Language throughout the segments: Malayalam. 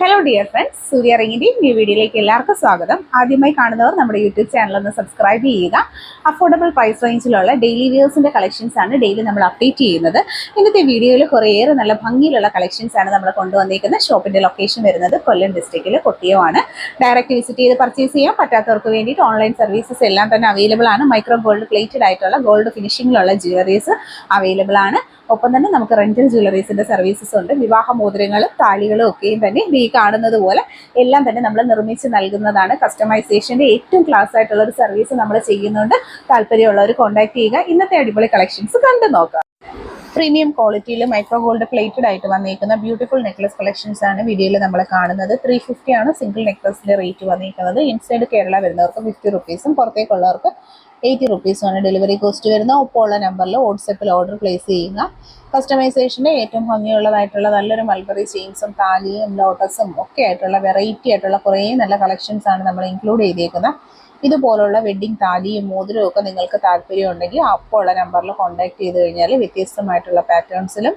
ഹലോ ഡിയർ ഫ്രണ്ട്സ് സൂര്യ റിങ്ങിന്റെ ന്യൂ വീഡിയോയിലേക്ക് എല്ലാവർക്കും സ്വാഗതം. ആദ്യമായി കാണുന്നവർ നമ്മുടെ യൂട്യൂബ് ചാനൽ ഒന്ന് സബ്സ്ക്രൈബ് ചെയ്യുക. അഫോർഡബിൾ പ്രൈസ് റേഞ്ചിലുള്ള ഡെയിലി വ്യൂസിന്റെ കളക്ഷൻസ് ആണ് ഡെയിലി നമ്മൾ അപ്ഡേറ്റ് ചെയ്യുന്നത്. ഇന്നത്തെ വീഡിയോയിൽ കുറേയേറെ നല്ല ഭംഗിയിലുള്ള കളക്ഷൻസ് ആണ് നമ്മൾ കൊണ്ടുവന്നിരിക്കുന്നത് ഷോപ്പിന്റെ ലൊക്കേഷൻ വരുന്നത് കൊല്ലം ഡിസ്ട്രിക്റ്റിലെ കൊട്ടിയമാണ് ഡയറക്റ്റ് വിസിറ്റ് ചെയ്ത് പർച്ചേസ് ചെയ്യാം പറ്റാത്തവർക്ക് വേണ്ടിയിട്ട് ഓൺലൈൻ സർവീസസ് എല്ലാം തന്നെ അവൈലബിൾ ആണ്. മൈക്രോ ഗോൾഡ് പ്ലേറ്റഡ് ആയിട്ടുള്ള ഗോൾഡ് ഫിനിഷിംഗിലുള്ള ജ്വല്ലറീസ് അവൈലബിൾ ആണ്. ഒപ്പം തന്നെ നമുക്ക് റെന്റൽ ജ്വല്ലറീസിന്റെ സർവീസസ് ഉണ്ട്. വിവാഹ മോതിരങ്ങളും താലികളും ഒക്കെയും തന്നെ ഈ കാണുന്നത് പോലെ എല്ലാം തന്നെ നമ്മൾ നിർമ്മിച്ച് നൽകുന്നതാണ് കസ്റ്റമൈസേഷന്റെ ഏറ്റവും ക്ലാസ് ആയിട്ടുള്ള ഒരു സർവീസ് നമ്മൾ ചെയ്യുന്നുണ്ട്. താല്പര്യമുള്ളവർ കോൺടാക്ട് ചെയ്യുക. ഇന്നത്തെ അടിപൊളി കളക്ഷൻസ് കണ്ടു നോക്കാം. പ്രീമിയം ക്വാളിറ്റിയിൽ മൈക്രോ ഗോൾഡ് പ്ലേറ്റഡ് ആയിട്ട് വന്നിരിക്കുന്ന ബ്യൂട്ടിഫുൾ നെക്ലസ് കളക്ഷൻസ് ആണ് വീഡിയോയിൽ നമ്മൾ കാണുന്നത്. ത്രീ ഫിഫ്റ്റി ആണ് സിംഗിൾ നെക്ലസിന്റെ റേറ്റ് വന്നിരിക്കുന്നത് ഇൻസൈഡ് കേരള വരുന്നവർക്ക് ഫിഫ്റ്റി റുപ്പീസും പുറത്തേക്കുള്ളവർക്ക് എയ്റ്റി റുപ്പീസുമാണ് ഡെലിവറി കോസ്റ്റ് വരുന്ന ഉള്ള നമ്പറിൽ വാട്സപ്പിൽ ഓർഡർ പ്ലേസ് ചെയ്യുക. കസ്റ്റമൈസേഷന്റെ ഏറ്റവും ഭംഗിയുള്ളതായിട്ടുള്ള നല്ലൊരു മൽബറി ചെയിൻസും താലിയും ലോട്ടസും ഒക്കെ ആയിട്ടുള്ള വെറൈറ്റി ആയിട്ടുള്ള കുറേ നല്ല കളക്ഷൻസ് ആണ് നമ്മൾ ഇൻക്ലൂഡ് ചെയ്തേക്കുന്നത്. ഇതുപോലുള്ള വെഡ്ഡിങ് താലിയും മോതിരവും ഒക്കെ നിങ്ങൾക്ക് താല്പര്യം ഉണ്ടെങ്കിൽ അപ്പോൾ ഉള്ള നമ്പറിൽ കോൺടാക്ട് ചെയ്ത് കഴിഞ്ഞാൽ വ്യത്യസ്തമായിട്ടുള്ള പാറ്റേൺസിലും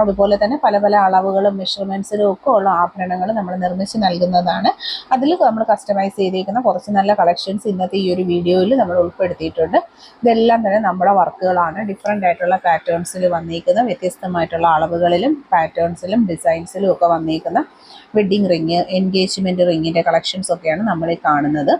അതുപോലെ തന്നെ പല പല അളവുകളും മെഷർമെന്റ്സിലും ഒക്കെ ഉള്ള ആഭരണങ്ങൾ നമ്മൾ നിർമ്മിച്ച് നൽകുന്നതാണ്. അതിൽ നമ്മൾ കസ്റ്റമൈസ് ചെയ്തിരിക്കുന്ന കുറച്ച് നല്ല കളക്ഷൻസ് ഇന്നത്തെ ഈ ഒരു വീഡിയോയിൽ നമ്മൾ ഉൾപ്പെടുത്തിയിട്ടുണ്ട്. ഇതെല്ലാം തന്നെ നമ്മുടെ വർക്കുകളാണ്. ഡിഫറെന്റ് ആയിട്ടുള്ള പാറ്റേൺസിൽ വന്നിരിക്കുന്ന വ്യത്യസ്തമായിട്ടുള്ള അളവുകളിലും പാറ്റേൺസിലും ഡിസൈൻസിലും ഒക്കെ വന്നിരിക്കുന്ന വെഡ്ഡിങ് റിങ് എൻഗേജ്മെന്റ് റിങ്ങിന്റെ കളക്ഷൻസ് ഒക്കെയാണ് നമ്മൾ കാണുന്നത്.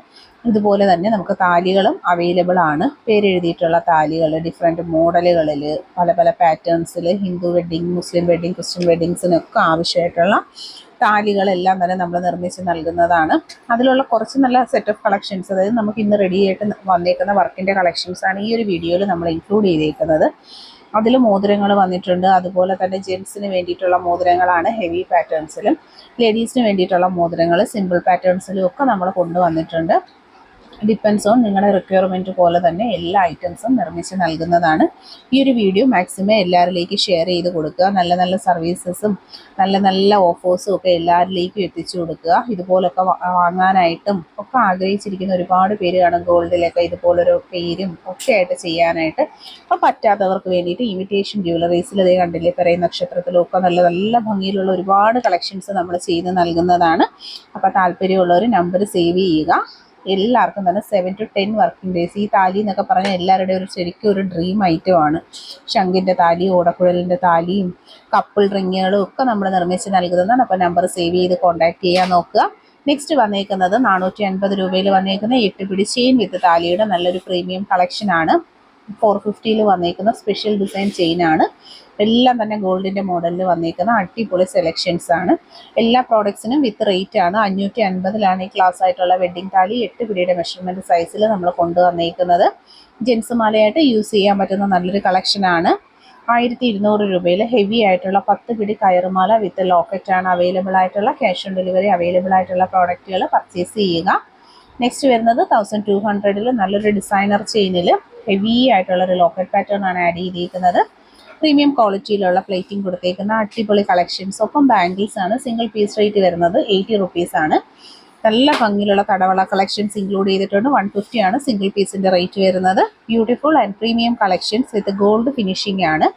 ഇതുപോലെ തന്നെ നമുക്ക് താലികളും അവൈലബിൾ ആണ്. പേരെഴുതിയിട്ടുള്ള താലികൾ ഡിഫറെന്റ് മോഡലുകളിൽ പല പല പാറ്റേൺസിൽ Hindu wedding Muslim wedding Christian വെഡ്ഡിങ്സിനൊക്കെ ആവശ്യമായിട്ടുള്ള താലികളെല്ലാം തന്നെ നമ്മൾ നിർമ്മിച്ച് നൽകുന്നതാണ്. അതിലുള്ള കുറച്ച് നല്ല സെറ്റ് ഓഫ് കളക്ഷൻസ് അതായത് നമുക്ക് ഇന്ന് റെഡി ആയിട്ട് വന്നേക്കുന്ന വർക്കിന്റെ കളക്ഷൻസാണ് ഈ ഒരു വീഡിയോയിൽ നമ്മൾ ഇൻക്ലൂഡ് ചെയ്തേക്കുന്നത്. അതിൽ മോതിരങ്ങൾ വന്നിട്ടുണ്ട്. അതുപോലെ തന്നെ ജെൻസിന് വേണ്ടിയിട്ടുള്ള മോതിരങ്ങളാണ് ഹെവി പാറ്റേൺസിലും ലേഡീസിന് വേണ്ടിയിട്ടുള്ള മോതിരങ്ങൾ സിമ്പിൾ പാറ്റേൺസിലും ഒക്കെ നമ്മൾ കൊണ്ടുവന്നിട്ടുണ്ട്. ഡിപ്പെൻസ് ഓൺ നിങ്ങളുടെ റിക്വയർമെന്റ് പോലെ തന്നെ എല്ലാ ഐറ്റംസും നിർമ്മിച്ച് നൽകുന്നതാണ്. ഈ ഒരു വീഡിയോ മാക്സിമം എല്ലാവരിലേക്ക് ഷെയർ ചെയ്ത് കൊടുക്കുക. നല്ല നല്ല സർവീസസും നല്ല നല്ല ഓഫേഴ്സും ഒക്കെ എല്ലാവരിലേക്കും എത്തിച്ചു കൊടുക്കുക. ഇതുപോലൊക്കെ വാങ്ങാനായിട്ടും ഒക്കെ ആഗ്രഹിച്ചിരിക്കുന്ന ഒരുപാട് പേര് കാണും ഗോൾഡിലൊക്കെ ഇതുപോലൊരു പേരും ഒക്കെ ആയിട്ട് ചെയ്യാനായിട്ട്. അപ്പോൾ പറ്റാത്തവർക്ക് വേണ്ടിയിട്ട് ഇമിറ്റേഷൻ ജ്വല്ലറീസിൽ അതേ കണ്ടില്ലേ പറയും നക്ഷത്രത്തിലും ഒക്കെ നല്ല നല്ല ഭംഗിയിലുള്ള ഒരുപാട് കളക്ഷൻസ് നമ്മൾ ചെയ്ത് നൽകുന്നതാണ്. അപ്പോൾ താല്പര്യമുള്ളവർ നമ്പർ സേവ് ചെയ്യുക. എല്ലാവർക്കും തന്നെ seven to ten working days ഈ താലി എന്നൊക്കെ പറഞ്ഞാൽ എല്ലാവരുടെയും ഒരു ശരിക്കും ഒരു ഡ്രീം ഐറ്റമാണ് ശംഖിന്റെ താലി ഓടക്കുഴലിന്റെ താലിയും കപ്പിൾ റിങ്ങുകളും ഒക്കെ നമ്മൾ നിർമ്മിച്ച് നൽകുന്നതാണ്. അപ്പോൾ നമ്പർ സേവ് ചെയ്ത് കോൺടാക്ട് ചെയ്യാൻ നോക്കുക. നെക്സ്റ്റ് വന്നേക്കുന്നത് നാനൂറ്റി അൻപത് രൂപയിൽ വന്നേക്കുന്ന എട്ട് പിടി ചെയിൻ വിത്ത് താലിയുടെ നല്ലൊരു പ്രീമിയം കളക്ഷനാണ് ഫോർ ഫിഫ്റ്റിയിൽ വന്നേക്കുന്ന സ്പെഷ്യൽ ഡിസൈൻ ചെയിനാണ് എല്ലാം തന്നെ ഗോൾഡിന്റെ മോഡലിൽ വന്നേക്കുന്ന അടിപൊളി സെലക്ഷൻസ് ആണ്. എല്ലാ പ്രോഡക്ട്സിനും വിത്ത് റേറ്റ് ആണ്. അഞ്ഞൂറ്റി അൻപതിലാണ് ഈ ക്ലാസ് ആയിട്ടുള്ള വെഡ്ഡിംഗ് താലി എട്ട് പിടിയുടെ മെഷർമെന്റ് സൈസിൽ നമ്മൾ കൊണ്ടുവന്നേക്കുന്നത് ജെൻസ് മാലയായിട്ട് യൂസ് ചെയ്യാൻ പറ്റുന്ന നല്ലൊരു കളക്ഷനാണ് ആയിരത്തി ഇരുന്നൂറ് രൂപയിൽ ഹെവി ആയിട്ടുള്ള പത്ത് പിടി കയറുമാല വിത്ത് ലോക്കറ്റാണ് അവൈലബിൾ ആയിട്ടുള്ള. ക്യാഷ് ഓൺ ഡെലിവറി അവൈലബിൾ ആയിട്ടുള്ള പ്രോഡക്റ്റുകൾ പർച്ചേസ് ചെയ്യുക. നെക്സ്റ്റ് വരുന്നത് തൗസൻഡ് ടു ഹൺഡ്രഡിൽ നല്ലൊരു ഡിസൈനർ ചെയിനിൽ ഹെവി ആയിട്ടുള്ള ഒരു ലോക്കറ്റ് പാറ്റേൺ ആണ് ആഡ് ചെയ്തിരിക്കുന്നത്. പ്രീമിയം ക്വാളിറ്റിയിലുള്ള പ്ലേറ്റിംഗ് കൊടുത്തേക്കുന്ന അടിപൊളി കളക്ഷൻസ് ഒപ്പം ബാംഗിൾസ് ആണ്. സിംഗിൾ പീസ് റേറ്റ് വരുന്നത് എയ്റ്റി റുപ്പീസ് ആണ്. നല്ല ഭംഗിയിലുള്ള തടവള കളക്ഷൻസ് ഇൻക്ലൂഡ് ചെയ്തിട്ടുണ്ട്. വൺ ഫിഫ്റ്റി ആണ് സിംഗിൾ പീസിന്റെ റേറ്റ് വരുന്നത്. Beautiful and premium collections with gold finishing ആണ്.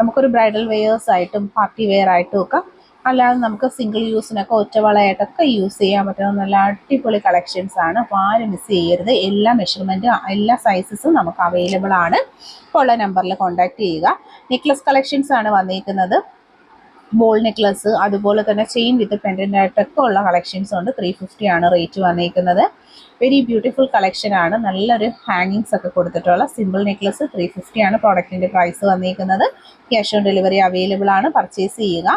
നമുക്കൊരു ബ്രൈഡൽ വെയേഴ്സ് ആയിട്ടും പാർട്ടി വെയർ ആയിട്ടും ഒക്കെ അല്ലാതെ നമുക്ക് സിംഗിൾ യൂസിനൊക്കെ ഒറ്റവളയായിട്ടൊക്കെ യൂസ് ചെയ്യാൻ പറ്റുന്ന നല്ല അടിപൊളി കളക്ഷൻസ് ആണ്. അപ്പോൾ ആരും മിസ് ചെയ്യരുത്. എല്ലാ മെഷർമെന്റും എല്ലാ സൈസസും നമുക്ക് അവൈലബിൾ ആണ്. ഇപ്പോൾ ഉള്ള നമ്പറിൽ കോൺടാക്ട് ചെയ്യുക. നെക്ലസ് കളക്ഷൻസ് ആണ് വന്നിരിക്കുന്നത് ബോൾ നെക്ലസ് അതുപോലെ തന്നെ ചെയിൻ വിത്ത് പെൻഡന്റ് ആയിട്ടൊക്കെ ഉള്ള കളക്ഷൻസ് ഉണ്ട്. ത്രീ ഫിഫ്റ്റി ആണ് റേറ്റ് വന്നിരിക്കുന്നത് വെരി ബ്യൂട്ടിഫുൾ കളക്ഷൻ ആണ്. നല്ലൊരു ഹാങ്ങിങ്സ് ഒക്കെ കൊടുത്തിട്ടുള്ള സിമ്പിൾ നെക്ലസ് ത്രീ ഫിഫ്റ്റി ആണ് പ്രോഡക്റ്റിന്റെ പ്രൈസ് വന്നിരിക്കുന്നത് ക്യാഷ് ഓൺ ഡെലിവറി അവൈലബിൾ ആണ്. പർച്ചേസ് ചെയ്യുക.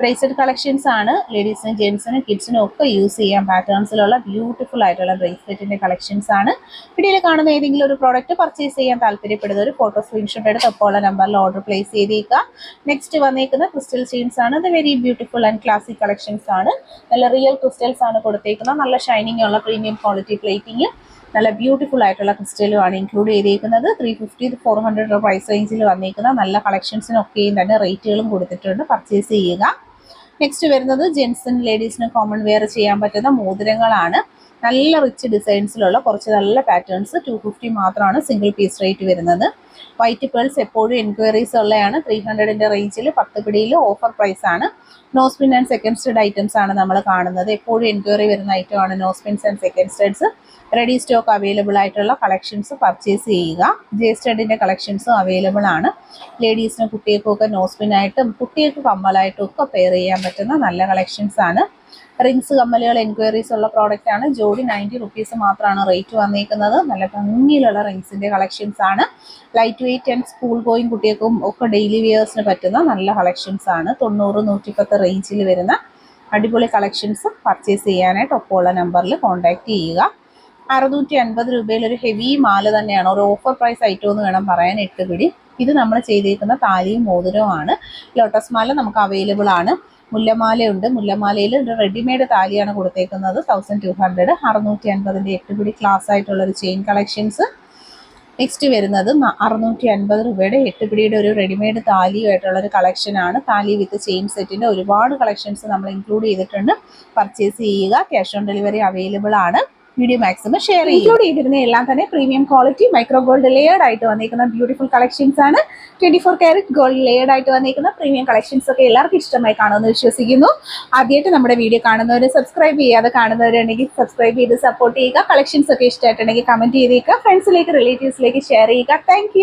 ബ്രേസ്ലെറ്റ് കളക്ഷൻസ് ആണ് ലേഡീസിനും ജെൻസിനും കിഡ്സിനും ഒക്കെ യൂസ് ചെയ്യാൻ പാറ്റേൺസിലുള്ള ബ്യൂട്ടിഫുൾ ആയിട്ടുള്ള ബ്രേസ്ലെറ്റിന്റെ കളക്ഷൻസ് ആണ്. വീഡിയോയിൽ കാണുന്ന ഏതെങ്കിലും ഒരു പ്രോഡക്റ്റ് പർച്ചേസ് ചെയ്യാൻ താല്പര്യപ്പെടുന്ന ഒരു ഫോട്ടോ സ്ക്രീൻഷോട്ട് എടുത്ത് അപ്പോൾ ഉള്ള നമ്പറിൽ ഓർഡർ പ്ലേസ് ചെയ്തേക്കുക നെക്സ്റ്റ് വന്നേക്കുന്ന ക്രിസ്റ്റൽ ചെയിൻസ് ആണ്. ഇത് very beautiful and classic collections ആണ്. നല്ല റിയൽ ക്രിസ്റ്റൽസ് ആണ് കൊടുത്തേക്കുന്നത്. നല്ല ഷൈനിങ് ഉള്ള പ്രീമിയം ക്വാളിറ്റി പ്ലേറ്റിംഗ് നല്ല ബ്യൂട്ടിഫുൾ ആയിട്ടുള്ള ക്രിസ്റ്റലും ആണ് ഇൻക്ലൂഡ് ചെയ്തേക്കുന്നത്. Three fifty four hundred price റേഞ്ചിൽ വന്നേക്കുന്ന നല്ല കളക്ഷൻസിനൊക്കെയും തന്നെ റേറ്റുകളും കൊടുത്തിട്ടുണ്ട്. പർച്ചേസ് ചെയ്യുക. നെക്സ്റ്റ് വരുന്നത് ജെൻസിനും ലേഡീസിനും കോമൺ വെയർ ചെയ്യാൻ പറ്റുന്ന മോതിരങ്ങളാണ്. നല്ല റിച്ച് ഡിസൈൻസിലുള്ള കുറച്ച് നല്ല പാറ്റേൺസ് ടു ഫിഫ്റ്റി മാത്രമാണ് സിംഗിൾ പീസ് റേറ്റ് വരുന്നത്. വൈറ്റ് പേൾസ് എപ്പോഴും എൻക്വയറീസ് ഉള്ളതാണ് ത്രീ ഹൺഡ്രഡിന്റെ റേഞ്ചിൽ പത്ത് പിടിയിൽ ഓഫർ പ്രൈസ് ആണ്. Nosepin and second stud items ആണ് നമ്മൾ കാണുന്നത്. എപ്പോഴും എൻക്വയറി വരുന്ന ഐറ്റമാണ് nosepins and second studs ready stock available ആയിട്ടുള്ള കളക്ഷൻസ് പർച്ചേസ് ചെയ്യുക. ജെ സ്റ്റഡിന്റെ കളക്ഷൻസും അവൈലബിൾ ആണ്. ലേഡീസിന് കുട്ടികൾക്കൊക്കെ ആയിട്ടും കുട്ടികൾക്ക് കമ്മലായിട്ടും ഒക്കെ പെയർ ചെയ്യാൻ പറ്റുന്ന നല്ല കളക്ഷൻസ് ആണ്. റിങ്സ് കമ്മലുകൾ എൻക്വയറീസ് ഉള്ള പ്രോഡക്റ്റ് ആണ്. ജോഡി നയന്റി റുപ്പീസ് മാത്രമാണ് റേറ്റ് വന്നേക്കുന്നത്. നല്ല ഭംഗിയിലുള്ള റിങ്സിന്റെ കളക്ഷൻസ് ആണ്. Light weight and school going കുട്ടികൾക്കും ഒക്കെ ഡെയിലി വെയേഴ്സിന് പറ്റുന്ന നല്ല കളക്ഷൻസ് ആണ്. തൊണ്ണൂറ് നൂറ്റിപ്പത്ത് റേഞ്ചിൽ വരുന്ന അടിപൊളി കളക്ഷൻസ് പർച്ചേസ് ചെയ്യാനായിട്ട് ഒപ്പമുള്ള നമ്പറിൽ കോൺടാക്റ്റ് ചെയ്യുക. അറുന്നൂറ്റി അൻപത് രൂപയിൽ ഒരു ഹെവി മാല തന്നെയാണ്. ഒരു ഓഫർ പ്രൈസ് ഐറ്റം എന്ന് വേണം പറയാൻ എട്ട് പിടി ഇത് നമ്മൾ ചെയ്തേക്കുന്ന താലിയും മോതിരവും ആണ്. ലോട്ടസ് മാല നമുക്ക് അവൈലബിൾ ആണ്. മുല്ലമാലയുണ്ട്. മുല്ലമാലയിൽ ഒരു റെഡിമെയ്ഡ് താലിയാണ് കൊടുത്തേക്കുന്നത്. തൗസൻഡ് ടു ഹൺഡ്രഡ് അറുന്നൂറ്റി അൻപതിന്റെ എട്ട് പിടി ക്ലാസ് ആയിട്ടുള്ളൊരു ചെയിൻ കളക്ഷൻസ് നെക്സ്റ്റ് വരുന്നത് അറുന്നൂറ്റി അൻപത് രൂപയുടെ എട്ട് പിടിയുടെ ഒരു റെഡിമെയ്ഡ് താലിയുമായിട്ടുള്ളൊരു കളക്ഷനാണ് താലി വിത്ത് ചെയിൻ സെറ്റിന്റെ ഒരുപാട് കളക്ഷൻസ് നമ്മൾ ഇൻക്ലൂഡ് ചെയ്തിട്ടുണ്ട്. പർച്ചേസ് ചെയ്യുക ക്യാഷ് ഓൺ ഡെലിവറി അവൈലബിൾ ആണ്. വീഡിയോ മാക്സിമം ഷെയർ ഇൻക്ലൂഡ് ചെയ്തിരുന്ന എല്ലാം തന്നെ premium quality micro gold layered ആയിട്ട് വന്നിരിക്കുന്ന ബ്യൂട്ടിഫുൾ കളക്ഷൻസ് ആണ്. Twenty four carat gold layered ആയിട്ട് വന്നിരിക്കുന്ന പ്രീമിയം കളക്ഷൻസ് ഒക്കെ എല്ലാവർക്കും ഇഷ്ടമായി കാണുമെന്ന് വിശ്വസിക്കുന്നു. ആദ്യമായിട്ട് നമ്മുടെ വീഡിയോ കാണുന്നവർ സബ്സ്ക്രൈബ് ചെയ്യാതെ കാണുന്നവരുണ്ടെങ്കിൽ സബ്സ്ക്രൈബ് ചെയ്ത് സപ്പോർട്ട് ചെയ്യുക. കളക്ഷൻസ് ഒക്കെ ഇഷ്ടമായിട്ടുണ്ടെങ്കിൽ കമന്റ് ചെയ്തേക്കുക. ഫ്രണ്ട്സിലേക്ക് റിലേറ്റീവ്സിലേക്ക് ഷെയർ ചെയ്യുക. താങ്ക്